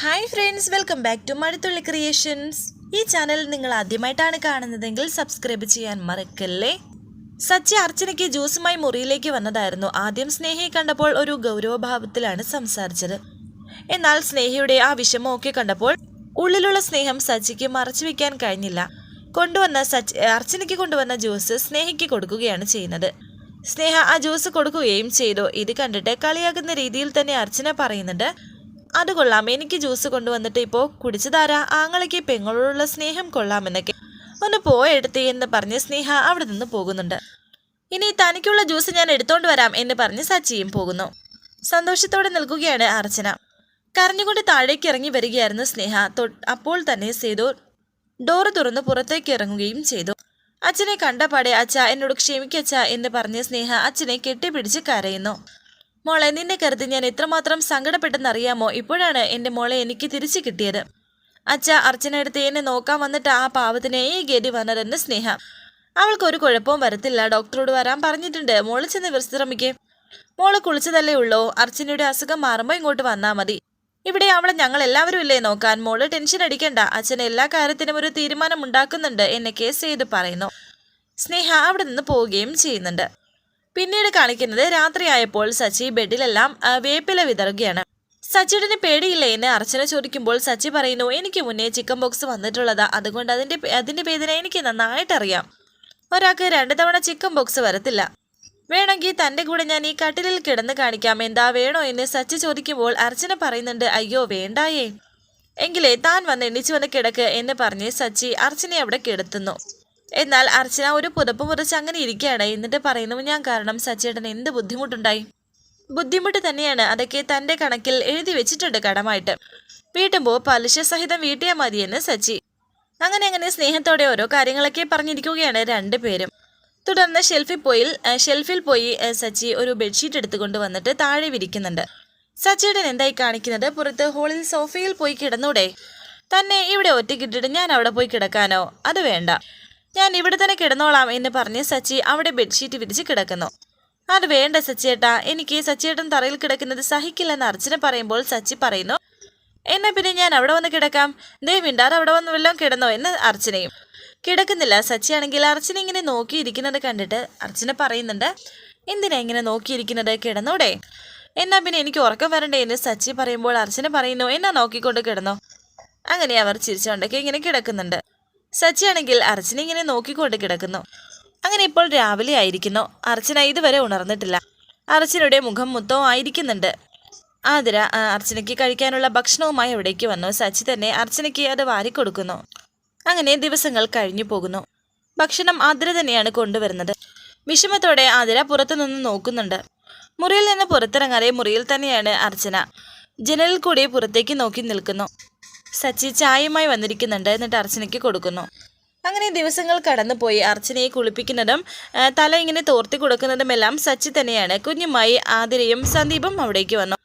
Hi friends welcome back to Mazhathulli creations ഈ channel നിങ്ങൾ ആദ്യമായിട്ടാണ് കാണുന്നതെങ്കിൽ സബ്സ്ക്രൈബ് ചെയ്യാൻ മറക്കല്ലേ? സച്ചി അർച്ചനയ്ക്ക് ജ്യൂസുമായി മുറിയിലേക്ക് വന്നതായിരുന്നു. ആദ്യം സ്നേഹയെ കണ്ടപ്പോൾ ഒരു ഗൗരവഭാവത്തിലാണ് സംസാരിച്ചത്. എന്നാൽ സ്നേഹയുടെ ആ വിഷമമൊക്കെ കണ്ടപ്പോൾ ഉള്ളിലുള്ള സ്നേഹം സച്ചിക്ക് മറച്ചു വെക്കാൻ കഴിഞ്ഞില്ല. കൊണ്ടുവന്ന സച്ച് അർച്ചനയ്ക്ക് കൊണ്ടുവന്ന ജ്യൂസ് സ്നേഹയ്ക്ക് കൊടുക്കുകയാണ് ചെയ്യുന്നത്. സ്നേഹ ആ ജ്യൂസ് കൊടുക്കുകയും ചെയ്തു. ഇത് കണ്ടിട്ട് കളിയാകുന്ന രീതിയിൽ തന്നെ അർച്ചന പറയുന്നുണ്ട്. അത് കൊള്ളാം. എനിക്ക് ജ്യൂസ് കൊണ്ടുവന്നിട്ട് ഇപ്പോൾ കുടിച്ചതാരാ? ആങ്ങളയ്ക്ക് പെങ്ങളോടുള്ള സ്നേഹം കൊള്ളാമെന്നൊക്കെ. ഒന്ന് പോയെടുത്തി എന്ന് പറഞ്ഞ് സ്നേഹ അവിടെ നിന്ന് പോകുന്നുണ്ട്. ഇനി തനിക്കുള്ള ജ്യൂസ് ഞാൻ എടുത്തോണ്ട് വരാം എന്ന് പറഞ്ഞ് സച്ചിയും പോകുന്നു. സന്തോഷത്തോടെ നിൽക്കുകയാണ് അർച്ചന. കരഞ്ഞുകൊണ്ട് താഴേക്ക് ഇറങ്ങി വരികയായിരുന്നു സ്നേഹ. അപ്പോൾ തന്നെ സേതു ഡോറ് തുറന്ന് പുറത്തേക്ക് ഇറങ്ങുകയും ചെയ്തു. അച്ഛനെ കണ്ടപാടെ അച്ഛ എന്നോട് ക്ഷമിക്കച്ച എന്ന് പറഞ്ഞ് സ്നേഹ അച്ഛനെ കെട്ടിപ്പിടിച്ച് കരയുന്നു. മോളെ നിന്നെ കരുതി ഞാൻ എത്രമാത്രം സങ്കടപ്പെട്ടെന്നറിയാമോ? ഇപ്പോഴാണ് എന്റെ മോളെ എനിക്ക് തിരിച്ചു കിട്ടിയത്. അച്ഛ അർച്ചനടുത്ത് എന്നെ നോക്കാൻ വന്നിട്ട് ആ പാവത്തിനെ ഈ ഗതി വന്നതെന്ന് സ്നേഹ. അവൾക്കൊരു കുഴപ്പവും വരത്തില്ല. ഡോക്ടറോട് വരാൻ പറഞ്ഞിട്ടുണ്ട്. മോൾ ചെന്ന് വിശ്രമിക്കേ മോൾ കുളിച്ചതല്ലേ ഉള്ളൂ. അർച്ചനയുടെ അസുഖം മാറുമ്പോൾ ഇങ്ങോട്ട് വന്നാൽ മതി. ഇവിടെ അവളെ ഞങ്ങൾ എല്ലാവരും ഇല്ലേ നോക്കാൻ? മോൾ ടെൻഷൻ അടിക്കണ്ട. അച്ഛൻ എല്ലാ കാര്യത്തിനും ഒരു തീരുമാനം ഉണ്ടാക്കുന്നുണ്ട് എന്നെ കേസ് ചെയ്ത് പറയുന്നു. സ്നേഹ അവിടെ നിന്ന് പോവുകയും ചെയ്യുന്നുണ്ട്. പിന്നീട് കാണിക്കുന്നത് രാത്രിയായപ്പോൾ സച്ചി ബെഡിലെല്ലാം വേപ്പില വിതറുകയാണ്. സച്ചിയുടെ പേടിയില്ലേ എന്ന് അർച്ചന ചോദിക്കുമ്പോൾ സച്ചി പറയുന്നു എനിക്ക് മുന്നേ ചിക്കൻ ബോക്സ് വന്നിട്ടുള്ളതാ. അതുകൊണ്ട് അതിന്റെ അതിന്റെ വേദന എനിക്ക് നന്നായിട്ടറിയാം. ഒരാൾക്ക് രണ്ടു തവണ ചിക്കൻ ബോക്സ് വരത്തില്ല. വേണമെങ്കിൽ തന്റെ കൂടെ ഞാൻ ഈ കട്ടിലിൽ കിടന്ന് കാണിക്കാം. എന്താ വേണോ എന്ന് സച്ചി ചോദിക്കുമ്പോൾ അർച്ചന പറയുന്നുണ്ട് അയ്യോ വേണ്ടായേ. എങ്കിലേ താൻ വന്ന് എണ്ണിച്ചു വന്ന് കിടക്ക് എന്ന് പറഞ്ഞ് സച്ചി അർച്ചനെ അവിടെ കിടത്തുന്നു. എന്നാൽ അർച്ചന ഒരു പുതപ്പ് മുറിച്ച് അങ്ങനെ ഇരിക്കുകയാണ്. എന്നിട്ട് പറയുന്നു ഞാൻ കാരണം സച്ചേട്ടന് എന്ത് ബുദ്ധിമുട്ടുണ്ടായി? ബുദ്ധിമുട്ട് തന്നെയാണ്. അതൊക്കെ തന്റെ കണക്കിൽ എഴുതി വെച്ചിട്ടുണ്ട് കടമായിട്ട്. വീട്ടുമ്പോൾ പലിശ സഹിതം വീട്ടിയാൽ മതിയെന്ന് സച്ചി. അങ്ങനെ അങ്ങനെ സ്നേഹത്തോടെ ഓരോ കാര്യങ്ങളൊക്കെ പറഞ്ഞിരിക്കുകയാണ് രണ്ടുപേരും തുടർന്ന് ഷെൽഫിൽ പോയി ഷെൽഫിൽ പോയി സച്ചി ഒരു ബെഡ്ഷീറ്റ് എടുത്തുകൊണ്ട് വന്നിട്ട് താഴെ വിരിക്കുന്നുണ്ട് സച്ചിയുടെ എന്തായി കാണിക്കുന്നത്? പുറത്ത് ഹോളിൽ സോഫയിൽ പോയി കിടന്നൂടെ. തന്നെ ഇവിടെ ഒറ്റക്കിട്ടിട്ട് ഞാൻ അവിടെ പോയി കിടക്കാനോ? അത് വേണ്ട. ഞാൻ ഇവിടെ തന്നെ കിടന്നോളാം എന്ന് പറഞ്ഞ് സച്ചി അവിടെ ബെഡ്ഷീറ്റ് വിരിച്ച് കിടക്കുന്നു. അത് വേണ്ട സച്ചിയേട്ടാ എനിക്ക് സച്ചിയേട്ടൻ തറയിൽ കിടക്കുന്നത് സഹിക്കില്ലെന്ന് അർച്ചന പറയുമ്പോൾ സച്ചി പറയുന്നു. എന്നാ പിന്നെ ഞാൻ അവിടെ വന്ന് കിടക്കാം. ദേ മിണ്ടാതെ അവിടെ വന്ന് വല്ലതും കിടന്നോ എന്ന് അർച്ചനയും. കിടക്കുന്നില്ല സച്ചി ആണെങ്കിൽ അർച്ചന ഇങ്ങനെ നോക്കിയിരിക്കുന്നത് കണ്ടിട്ട് അർച്ചന പറയുന്നുണ്ട്. എന്തിനാ ഇങ്ങനെ നോക്കിയിരിക്കുന്നത്? കിടന്നൂടെ. എന്നാ പിന്നെ എനിക്ക് ഉറക്കം വരണ്ടേ എന്ന് സച്ചി പറയുമ്പോൾ അർച്ചന പറയുന്നു. എന്നാ നോക്കിക്കൊണ്ട് കിടന്നോ. അങ്ങനെ അവർ ചിരിച്ചുകൊണ്ടൊക്കെ ഇങ്ങനെ കിടക്കുന്നുണ്ട്. സച്ചിയാണെങ്കിൽ അർച്ചന ഇങ്ങനെ നോക്കിക്കൊണ്ട് കിടക്കുന്നു. അങ്ങനെ ഇപ്പോൾ രാവിലെ ആയിരിക്കുന്നു. അർച്ചന ഇതുവരെ ഉണർന്നിട്ടില്ല. അർച്ചനയുടെ മുഖം മുത്തവും ആയിരിക്കുന്നുണ്ട്. ആതിര അർച്ചനയ്ക്ക് കഴിക്കാനുള്ള ഭക്ഷണവുമായി അവിടേക്ക് വന്നു. സച്ചി തന്നെ അർച്ചനയ്ക്ക് അത് വാരിക്കൊടുക്കുന്നു. അങ്ങനെ ദിവസങ്ങൾ കഴിഞ്ഞു പോകുന്നു. ഭക്ഷണം ആതിര തന്നെയാണ് കൊണ്ടുവരുന്നത്. വിഷമത്തോടെ ആതിര പുറത്തുനിന്ന് നോക്കുന്നുണ്ട്. മുറിയിൽ നിന്ന് പുറത്തിറങ്ങാതെ മുറിയിൽ തന്നെയാണ് അർച്ചന. ജനലിൽ കൂടി പുറത്തേക്ക് നോക്കി നിൽക്കുന്നു. സച്ചി ചായയുമായി വന്നിരിക്കുന്നുണ്ട്. എന്നിട്ട് അർച്ചനയ്ക്ക് കൊടുക്കുന്നു. അങ്ങനെ ദിവസങ്ങൾ കടന്നുപോയി. അർച്ചനയെ കുളിപ്പിക്കുന്നതും തല ഇങ്ങനെ തോർത്തി കൊടുക്കുന്നതും എല്ലാം സച്ചി തന്നെയാണ്. കുഞ്ഞുമായി ആതിരയും സന്ദീപും അവിടേക്ക് വന്നു.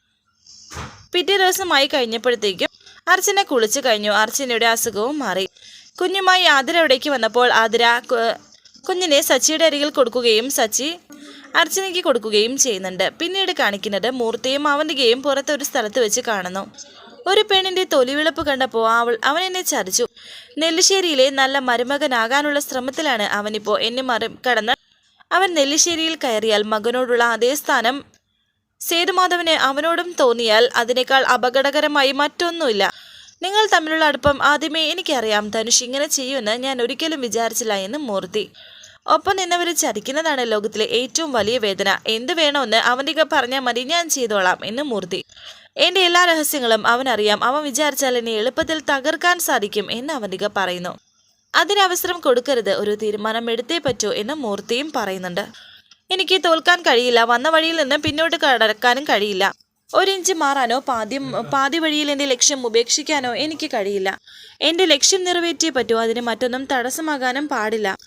പിറ്റേ ദിവസമായി കഴിഞ്ഞപ്പോഴത്തേക്കും അർച്ചന കുളിച്ചു കഴിഞ്ഞു. അർച്ചനയുടെ അസുഖവും മാറി. കുഞ്ഞുമായി ആതിര അവിടേക്ക് വന്നപ്പോൾ ആതിര കുഞ്ഞിനെ സച്ചിയുടെ അരികിൽ കൊടുക്കുകയും സച്ചി അർച്ചനയ്ക്ക് കൊടുക്കുകയും ചെയ്യുന്നുണ്ട്. പിന്നീട് കാണിക്കുന്നത് മൂർത്തിയും അവന്തികയും പുറത്തൊരു സ്ഥലത്ത് വെച്ച് കാണുന്നു. ഒരു പെണ്ണിന്റെ തൊലിവിളപ്പ് കണ്ടപ്പോൾ അവൾ അവൻ എന്നെ ചതിച്ചു. നെല്ലിശ്ശേരിയിലെ നല്ല മരുമകനാകാനുള്ള ശ്രമത്തിലാണ് അവനിപ്പോ എന്നെ മറി കടന്ന്. അവൻ നെല്ലിശ്ശേരിയിൽ കയറിയാൽ മകനോടുള്ള അതേ സ്ഥാനം സേതുമാധവന് അവനോടും തോന്നിയാൽ അതിനേക്കാൾ അപകടകരമായി മറ്റൊന്നുമില്ല. നിങ്ങൾ തമ്മിലുള്ള അടുപ്പം ആദ്യമേ എനിക്കറിയാം. ധനുഷ് ഇങ്ങനെ ചെയ്യുമെന്ന് ഞാൻ ഒരിക്കലും വിചാരിച്ചില്ല എന്ന് മൂർത്തി. ഒപ്പം നിന്നവരെ ചതിക്കുന്നതാണ് ലോകത്തിലെ ഏറ്റവും വലിയ വേദന. എന്ത് വേണമെന്ന് അവന്റെ പറഞ്ഞാൽ മതി ഞാൻ ചെയ്തോളാം എന്ന് മൂർത്തി. എന്റെ എല്ലാ രഹസ്യങ്ങളും അവൻ അറിയാം അവൻ വിചാരിച്ചാൽ എന്നെ എളുപ്പത്തിൽ തകർക്കാൻ സാധിക്കും എന്ന് അവന്തിക പറയുന്നു. അതിന് അവസരം കൊടുക്കരുത്. ഒരു തീരുമാനം എടുത്തേ പറ്റൂ എന്ന് മൂർത്തിയും പറയുന്നുണ്ട്. എനിക്ക് തോൽക്കാൻ കഴിയില്ല. വന്ന വഴിയിൽ നിന്ന് പിന്നോട്ട് കടക്കാനും കഴിയില്ല. ഒരിഞ്ച് മാറാനോ പാതി പാതി വഴിയിൽ എന്റെ ലക്ഷ്യം ഉപേക്ഷിക്കാനോ എനിക്ക് കഴിയില്ല. എന്റെ ലക്ഷ്യം നിറവേറ്റിയേ പറ്റൂ. അതിന് മറ്റൊന്നും തടസ്സമാകാനും പാടില്ല.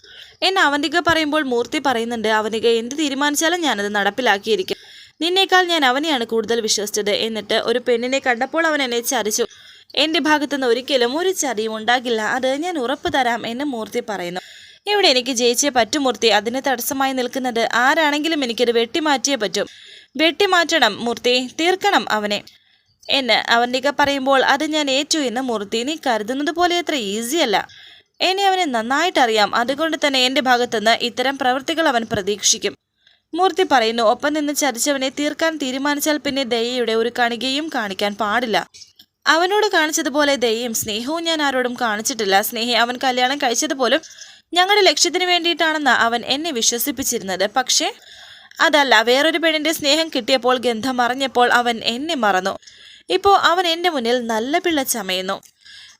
എന്ന് അവന്തിക പറയുമ്പോൾ മൂർത്തി പറയുന്നുണ്ട് അവന്തിക എന്ത് തീരുമാനിച്ചാലും ഞാനത് നടപ്പിലാക്കിയിരിക്കും. നിന്നേക്കാൾ ഞാൻ അവനെയാണ് കൂടുതൽ വിശ്വസിച്ചത് എന്നിട്ട് ഒരു പെണ്ണിനെ കണ്ടപ്പോൾ അവൻ എന്നെ ചതിച്ചു. എന്റെ ഭാഗത്തുനിന്ന് ഒരിക്കലും ഒരു ചതിയും ഉണ്ടാകില്ല. അത് ഞാൻ ഉറപ്പ് തരാം എന്ന് മൂർത്തി പറയുന്നു. ഇവിടെ എനിക്ക് ജയിച്ചേ പറ്റൂ മൂർത്തി. അതിന് തടസ്സമായി നിൽക്കുന്നത് ആരാണെങ്കിലും എനിക്കത് വെട്ടിമാറ്റിയേ പറ്റും. വെട്ടിമാറ്റണം മൂർത്തി. തീർക്കണം അവനെ. എന്ന് അവന്തിക പറയുമ്പോൾ അത് ഞാൻ ഏറ്റു എന്ന് മൂർത്തി. നീ കരുതുന്നത് പോലെ അത്ര ഈസിയല്ല എന്നെ അവനെ നന്നായിട്ടറിയാം അതുകൊണ്ട് തന്നെ എന്റെ ഭാഗത്തുനിന്ന് ഇത്തരം പ്രവൃത്തികൾ അവൻ പ്രതീക്ഷിക്കും. മൂർത്തി പറയുന്നു ഒപ്പം നിന്ന് ചതിച്ചവനെ തീർക്കാൻ തീരുമാനിച്ചാൽ പിന്നെ ദയയുടെ ഒരു കണികയും കാണിക്കാൻ പാടില്ല. അവനോട് കാണിച്ചതുപോലെ ദയയും സ്നേഹവും ഞാൻ ആരോടും കാണിച്ചിട്ടില്ല. സ്നേഹി അവൻ കല്യാണം കഴിച്ചതുപോലും ഞങ്ങളുടെ ലക്ഷ്യത്തിന് വേണ്ടിയിട്ടാണെന്ന് അവൻ എന്നെ വിശ്വസിപ്പിച്ചിരുന്നത്. പക്ഷേ അതല്ല വേറൊരു പെണ്ണിന്റെ സ്നേഹം കിട്ടിയപ്പോൾ ഗന്ധം മറഞ്ഞപ്പോൾ അവൻ എന്നെ മറന്നു. ഇപ്പോ അവൻ എന്റെ മുന്നിൽ നല്ല പിള്ള ചമയുന്നു.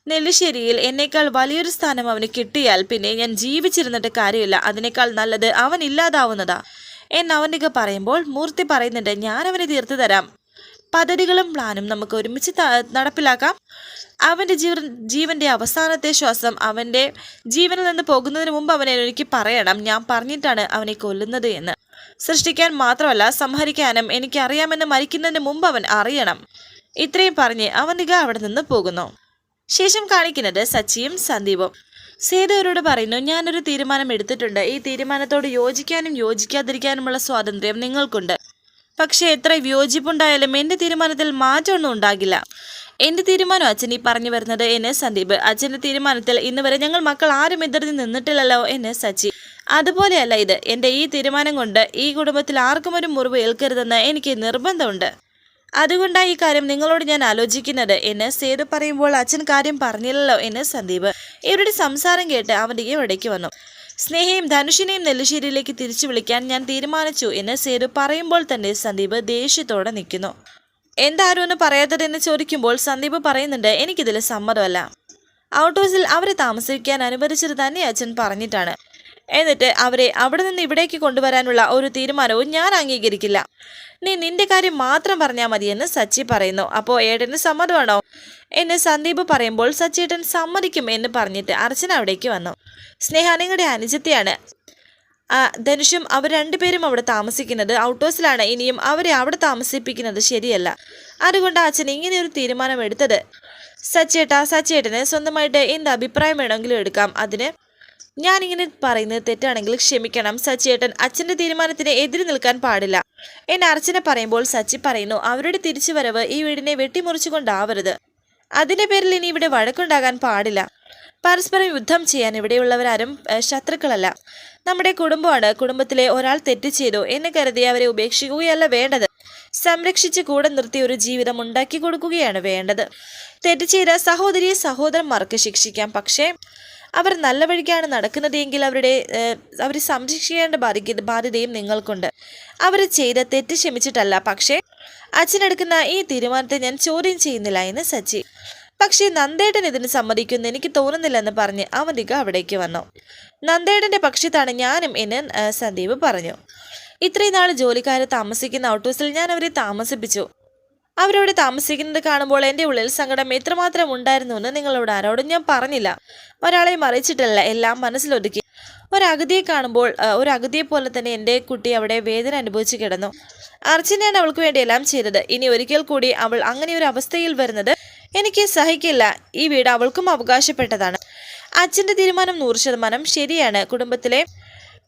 നെല്ലിശ്ശേരിയിൽ എന്നേക്കാൾ വലിയൊരു സ്ഥാനം അവന് കിട്ടിയാൽ പിന്നെ ഞാൻ ജീവിച്ചിരുന്നിട്ട് കാര്യമില്ല. അതിനേക്കാൾ നല്ലത് അവൻ ഇല്ലാതാവുന്നതാ. എന്ന് അവനിക പറയുമ്പോൾ മൂർത്തി പറയുന്നുണ്ട് ഞാൻ അവനെ തീർത്തു തരാം. പദ്ധതികളും പ്ലാനും നമുക്ക് ഒരുമിച്ച് നടപ്പിലാക്കാം. അവന്റെ ജീവൻ ജീവന്റെ അവസാനത്തെ ശ്വാസം അവന്റെ ജീവനിൽ നിന്ന് പോകുന്നതിന് മുമ്പ് അവനെ എനിക്ക് പറയണം. ഞാൻ പറഞ്ഞിട്ടാണ് അവനെ കൊല്ലുന്നത് എന്ന്. സൃഷ്ടിക്കാൻ മാത്രമല്ല സംഹരിക്കാനും എനിക്കറിയാമെന്ന് മരിക്കുന്നതിന് മുമ്പ് അവൻ അറിയണം. ഇത്രയും പറഞ്ഞ് അവനിക അവിടെ നിന്ന് പോകുന്നു. ശേഷം കാണിക്കുന്നത് സച്ചിയും സന്ദീപും. സേതു അവരോട് പറയുന്നു ഞാനൊരു തീരുമാനം എടുത്തിട്ടുണ്ട്. ഈ തീരുമാനത്തോട് യോജിക്കാനും യോജിക്കാതിരിക്കാനുമുള്ള സ്വാതന്ത്ര്യം നിങ്ങൾക്കുണ്ട്. പക്ഷേ എത്ര വിയോജിപ്പുണ്ടായാലും എന്റെ തീരുമാനത്തിൽ മാറ്റമൊന്നും ഉണ്ടാകില്ല. എന്റെ തീരുമാനം അച്ഛൻ ഈ പറഞ്ഞു വരുന്നത് എന്നെ സന്ദീപ്. അച്ഛന്റെ തീരുമാനത്തിൽ ഇന്ന് വരെ ഞങ്ങൾ മക്കൾ ആരും എതിർത്ത് നിന്നിട്ടില്ലല്ലോ എന്നെ സച്ചി. അതുപോലെയല്ല ഇത്. എന്റെ ഈ തീരുമാനം കൊണ്ട് ഈ കുടുംബത്തിൽ ആർക്കും ഒരു മുറിവ് ഏൽക്കരുതെന്ന് എനിക്ക് നിർബന്ധമുണ്ട്. അതുകൊണ്ടാണ് ഈ കാര്യം നിങ്ങളോട് ഞാൻ ആലോചിക്കുന്നത് എന്ന് സേതു പറയുമ്പോൾ അച്ഛൻ കാര്യം പറഞ്ഞില്ലല്ലോ എന്ന് സന്ദീപ് ഇവരുടെ സംസാരം കേട്ട് അവന്റെ ഇവിടേക്ക് വന്നു. സ്നേഹയും ധനുഷിനെയും നെല്ലിശ്ശേരിയിലേക്ക് തിരിച്ചു വിളിക്കാൻ ഞാൻ തീരുമാനിച്ചു എന്ന് സേതു പറയുമ്പോൾ തന്നെ സന്ദീപ് ദേഷ്യത്തോടെ നിൽക്കുന്നു. എന്താരും ഒന്ന് പറയാത്തതെന്ന് ചോദിക്കുമ്പോൾ സന്ദീപ് പറയുന്നുണ്ട് എനിക്കിതിൽ സമ്മതമല്ല. ഔട്ട് ഹൗസിൽ അവരെ താമസിക്കാൻ അനുവദിച്ചത് തന്നെ അച്ഛൻ പറഞ്ഞിട്ടാണ്. എന്നിട്ട് അവരെ അവിടെ നിന്ന് ഇവിടേക്ക് കൊണ്ടുവരാനുള്ള ഒരു തീരുമാനവും ഞാൻ അംഗീകരിക്കില്ല. നീ നിന്റെ കാര്യം മാത്രം പറഞ്ഞാൽ മതിയെന്ന് സച്ചി പറയുന്നു. അപ്പോൾ ഏട്ടന് സമ്മതമാണോ? എന്ന് സന്ദീപ് പറയുമ്പോൾ സച്ചിയേട്ടൻ സമ്മതിക്കും എന്ന് പറഞ്ഞിട്ട് അർച്ചന അവിടേക്ക് വന്നു. സ്നേഹ നിങ്ങളുടെ അനുജത്തെയാണ്. ധനുഷും അവർ രണ്ടുപേരും അവിടെ താമസിക്കുന്നത് ഔട്ട്ഹൗസിലാണ് ഇനിയും അവരെ അവിടെ താമസിപ്പിക്കുന്നത് ശരിയല്ല. അതുകൊണ്ട് അച്ഛൻ ഇങ്ങനെ ഒരു തീരുമാനം എടുത്തത്. സച്ചേട്ടാ സച്ചേട്ടന് സ്വന്തമായിട്ട് എന്ത് അഭിപ്രായം വേണമെങ്കിലും എടുക്കാം. അതിന് ഞാനിങ്ങനെ പറയുന്നത് തെറ്റാണെങ്കിൽ ക്ഷമിക്കണം. സച്ചിയേട്ടൻ അച്ഛന്റെ തീരുമാനത്തിന് എതിര് നിൽക്കാൻ പാടില്ല. എന്നെ അർച്ചന പറയുമ്പോൾ സച്ചി പറയുന്നു അവരുടെ തിരിച്ചുവരവ് ഈ വീടിനെ വെട്ടിമുറിച്ചുകൊണ്ടാവരുത്. അതിന്റെ പേരിൽ ഇനി ഇവിടെ വഴക്കുണ്ടാകാൻ പാടില്ല. പരസ്പരം യുദ്ധം ചെയ്യാൻ ഇവിടെയുള്ളവരാരും ശത്രുക്കളല്ല. നമ്മുടെ കുടുംബമാണ് കുടുംബത്തിലെ ഒരാൾ തെറ്റ് ചെയ്തു എന്ന് കരുതി അവരെ ഉപേക്ഷിക്കുകയല്ല വേണ്ടത്. സംരക്ഷിച്ച് കൂടെ നിർത്തി ഒരു ജീവിതം ഉണ്ടാക്കി കൊടുക്കുകയാണ് വേണ്ടത്. തെറ്റ് ചെയ്ത സഹോദരിയെ സഹോദരന്മാർക്ക് ശിക്ഷിക്കാം. പക്ഷേ അവർ നല്ല വഴിക്കാണ് നടക്കുന്നതെങ്കിൽ അവരുടെ അവരെ സംരക്ഷിക്കേണ്ട ബാധ്യത ബാധ്യതയും നിങ്ങൾക്കുണ്ട്. അവർ ചെയ്ത തെറ്റ് ക്ഷമിച്ചിട്ടല്ല. പക്ഷേ അച്ഛനെടുക്കുന്ന ഈ തീരുമാനത്തെ ഞാൻ ചോദ്യം ചെയ്യുന്നില്ല എന്ന് സച്ചി. പക്ഷേ നന്ദേട്ടൻ ഇതിന് സമ്മതിക്കുമെന്ന് എനിക്ക് തോന്നുന്നില്ലെന്ന് പറഞ്ഞ് അവന്തിക അവിടേക്ക് വന്നു. നന്ദേടന്റെ പക്ഷത്താണ് ഞാനും എന്ന് സന്ദീപ് പറഞ്ഞു. ഇത്രയും നാൾ ജോലിക്കാർ താമസിക്കുന്ന ഔട്ട് ഹൗസിൽ ഞാൻ അവരെ താമസിപ്പിച്ചു. അവരവിടെ താമസിക്കുന്നത് കാണുമ്പോൾ എന്റെ ഉള്ളിൽ സങ്കടം എത്രമാത്രം ഉണ്ടായിരുന്നു എന്ന് നിങ്ങളോട് ആരോടും ഞാൻ പറഞ്ഞില്ല. ഒരാളെ മറിച്ചിട്ടല്ല എല്ലാം മനസ്സിലൊതുക്കി. ഒരഗതിയെ കാണുമ്പോൾ ഒരു അഗതിയെ പോലെ തന്നെ എന്റെ കുട്ടി അവിടെ വേദന അനുഭവിച്ച് കിടന്നു. അർച്ചനയാണ് അവൾക്ക് വേണ്ടി എല്ലാം ചെയ്തത്. ഇനി ഒരിക്കൽ കൂടി അവൾ അങ്ങനെ ഒരു അവസ്ഥയിൽ വരുന്നത് എനിക്ക് സഹിക്കില്ല. ഈ വീട് അവൾക്കും അവകാശപ്പെട്ടതാണ്. അച്ഛന്റെ തീരുമാനം നൂറ് ശതമാനം ശരിയാണ്. കുടുംബത്തിലെ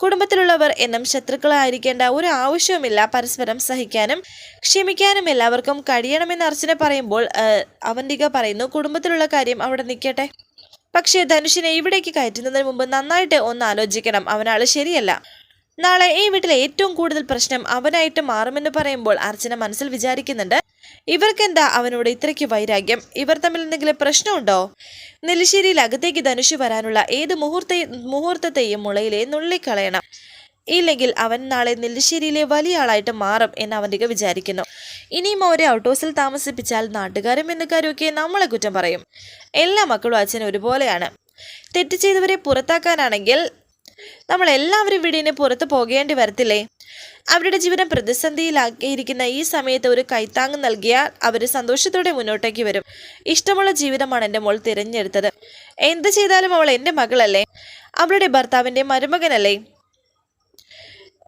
കുടുംബത്തിലുള്ളവർ എന്നും ശത്രുക്കളായിരിക്കേണ്ട ഒരു ആവശ്യവുമില്ല. പരസ്പരം സഹിക്കാനും ക്ഷമിക്കാനും എല്ലാവർക്കും കഴിയണമെന്ന് അർച്ചന പറയുമ്പോൾ അവന്തിക പറയുന്നു കുടുംബത്തിലുള്ള കാര്യം അവിടെ നിൽക്കട്ടെ. പക്ഷേ ധനുഷിനെ ഇവിടേക്ക് കയറ്റുന്നതിന് മുമ്പ് നന്നായിട്ട് ഒന്ന് ആലോചിക്കണം. അവനാൾ ശരിയല്ല. നാളെ ഈ വീട്ടിലെ ഏറ്റവും കൂടുതൽ പ്രശ്നം അവനായിട്ട് മാറുമെന്ന് പറയുമ്പോൾ അർച്ചന മനസ്സിൽ വിചാരിക്കുന്നുണ്ട്. ഇവർക്കെന്താ അവനോട് ഇത്രയ്ക്ക് വൈരാഗ്യം? ഇവർ തമ്മിൽ എന്തെങ്കിലും പ്രശ്നമുണ്ടോ? നെല്ലിശ്ശേരിയിൽ അകത്തേക്ക് ധനുഷ് വരാനുള്ള ഏത് മുഹൂർത്ത മുഹൂർത്തത്തെയും മുളയിലെ നുള്ളിക്കളയണം. ഇല്ലെങ്കിൽ അവൻ നാളെ നെല്ലിശ്ശേരിയിലെ വലിയ ആളായിട്ട് മാറും എന്ന് അവന്റെ വിചാരിക്കുന്നു. ഇനിയും അവരെ ഔട്ട് ഹൗസിൽ താമസിപ്പിച്ചാൽ നാട്ടുകാരും ബന്ധുക്കാരും ഒക്കെ നമ്മളെ കുറ്റം പറയും. എല്ലാ മക്കളും അച്ഛൻ ഒരുപോലെയാണ്. തെറ്റ് ചെയ്തവരെ പുറത്താക്കാനാണെങ്കിൽ നമ്മൾ എല്ലാവരും വീടിന് പുറത്ത് പോകേണ്ടി വരത്തില്ലേ? അവരുടെ ജീവിതം പ്രതിസന്ധിയിലാക്കിയിരിക്കുന്ന ഈ സമയത്ത് ഒരു കൈത്താങ് നൽകിയാൽ അവർ സന്തോഷത്തോടെ മുന്നോട്ടേക്ക് വരും. ഇഷ്ടമുള്ള ജീവിതമാണ് എന്റെ മോൾ തിരഞ്ഞെടുത്തത്. എന്ത് ചെയ്താലും അവൾ എന്റെ മകളല്ലേ? അവളുടെ ഭർത്താവിന്റെ മരുമകനല്ലേ?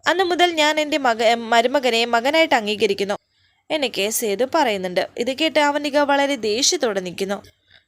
അന്നു മുതൽ ഞാൻ എന്റെ മക മരുമകനെ മകനായിട്ട് അംഗീകരിക്കുന്നു. എന്നെ കേസ് ചെയ്ത് പറയുന്നുണ്ട്. ഇത് കേട്ട് അവനിക വളരെ ദേഷ്യത്തോടെ നിൽക്കുന്നു.